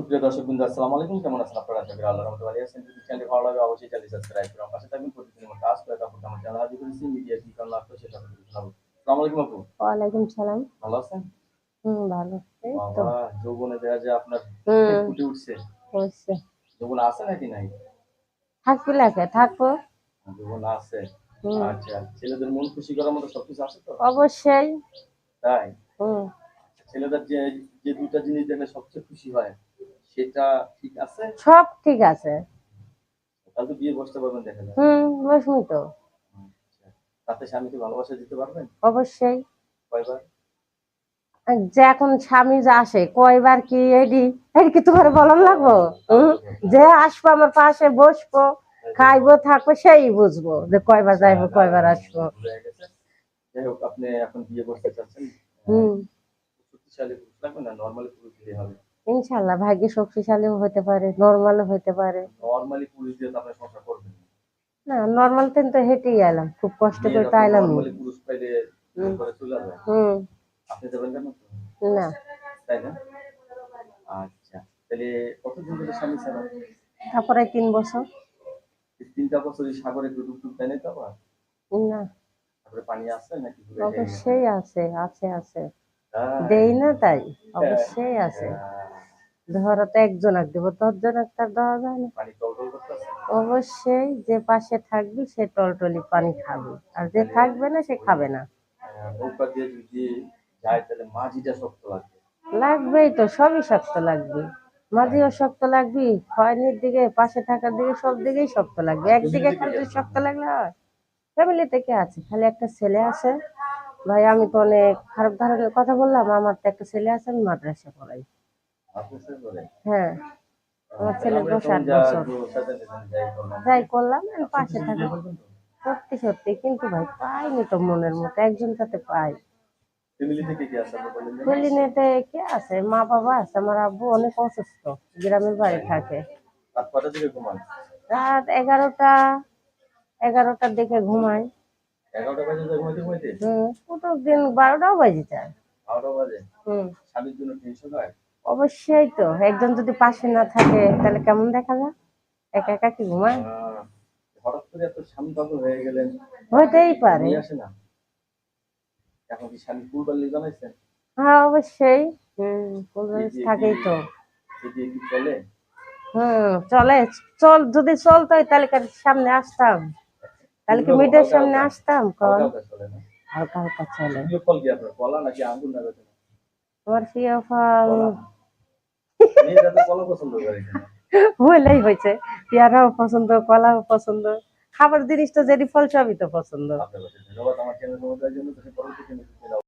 সুপ্রিয় দর্শক বিন্দু আসসালামু আলাইকুম। কেমন আছেন আপনারা? আশা করি আল্লাহর রহমতে ভালো আছেন। যদি চ্যানেল ভালো লাগে অবশ্যই চ্যানেল সাবস্ক্রাইব করুন। পাশে থাকবেন প্রতিদিন মতো আজ কয়েক আপু আমার চ্যানেল হাজির করেছি মিডিয়া কি কারণ লাগতো সেটা আপনাদের জানাব আসসালামু আলাইকুম আপু। ওয়ালাইকুম সালাম। ভালো আছেন? হুম ভালো। বাবা যৌবনে দেয়া যায় আপনার ফুটে উঠছে। হচ্ছে যৌবন আছে নাকি নাই? থাকবি লাগে থাকব। যৌবন আছে। আচ্ছা ছেলেদের মন খুশি করার মতো সবকিছু আছে তো? অবশ্যই। তাই? হুম। ছেলেদের যে যে দুটা জিনিস দেখলে সবচেয়ে খুশি হয়। সেটা ঠিক আছে? সব ঠিক আছে। তাহলে বিয়ে বসতে পারবেন দেখা যায় হুম তো। আচ্ছা। তাতে স্বামীকে ভালোবাসা দিতে পারবেন? অবশ্যই। কয়বার? আর যে এখন স্বামী যে আসে কয়বার কি এডি? এডি কি তোমার বলার লাগবো? যে আসব আমার পাশে বসবো খাইবো থাকব সেই বুঝব যে কয়বার যাইবো কয়বার আসব। যাই হোক আপনি এখন বিয়ে করতে চাচ্ছেন। হুম। শক্তিশালী পুরুষ লাগবে না? নর্মালি পুরুষ হবে। ইনশাল্লাহ ভাগ্য শক্তিশালীও হতে পারে নর্মালও হতে পারে। নর্মালি পুরুষ দিয়ে আপনি সংসার করবেন না। নর্মাল তেন তো হেঁটেই এলাম খুব কষ্ট করে তো এলাম নর্মালি পুরুষ পাইলে করে চলে যায় হুম। আপনি কেন? না। তাই না? আচ্ছা তাহলে কতদিন ধরে স্বামী ছাড়া? তারপরে তিন বছর। তিনটা বছর এই সাগরে একটু দেয় তো আবার? না। তারপরে পানি আছে নাকি অবশ্যই আছে আছে আছে। দেই না তাই অবশ্যই আছে। আহ, ধরো তো একজন এক দেবো দশজন একটা দেওয়া যায় না। অবশ্যই যে পাশে থাকবি সে টলটলি পানি খাবে আর যে থাকবে না সে খাবে না। লাগবে। লাগবেই তো সবই শক্ত লাগবে। মাঝেও শক্ত লাগবি খয়নির দিকে পাশে থাকার দিকে সব দিকেই শক্ত লাগবে। একদিকে খালি শক্ত লাগলে হয়। ফ্যামিলি থেকে আছে খালি একটা ছেলে আছে। ভাই আমি তো অনেক খারাপ ধরনের কথা বললাম আমার তো একটা ছেলে আছে আমি মাদ্রাসা পড়াই। হ্যাঁ। আমার ছেলের আট বছর। যাই করলাম। আমি পাশে থাকি। সত্যি সত্যি কিন্তু ভাই পাইনি তো মনের মতো একজন পাই থেকে কি আছে মা বাবা আছে আমার আব্বু অনেক অসুস্থ গ্রামের বাড়ি থাকে। রাত এগারোটা এগারোটার দিকে ঘুমাই। প্রত্যেক দিন বারোটাও বাজে যায়। হুম। স্বামীর জন্য টেনশন হয়? অবশ্যই তো একজন যদি পাশে না থাকে তাহলে কেমন দেখা যায়? একা একা কি ঘুমায়? আহ, হঠাৎ করে এত স্বামী পাগল হয়ে গেলেন হইতেই পারে। আসে না? এখন কি স্বামী কুরবানি জানাইছেন হ্যাঁ অবশ্যই। হুম থাকেই তো। যদি কি চলে? হুম চলে। চল যদি চলতো তাহলে সামনে আসতাম? তাহলে কি মিডিয়ার সামনে আসতাম হালকা হালকা চলে কি আপনার কলা নাকি আঙ্গুর না প্রিয় ফল। হইলেই হয়েছে পেয়ারাও পছন্দ কলাও পছন্দ। খাবার জিনিসটা যেটি ফল সবই তো পছন্দ।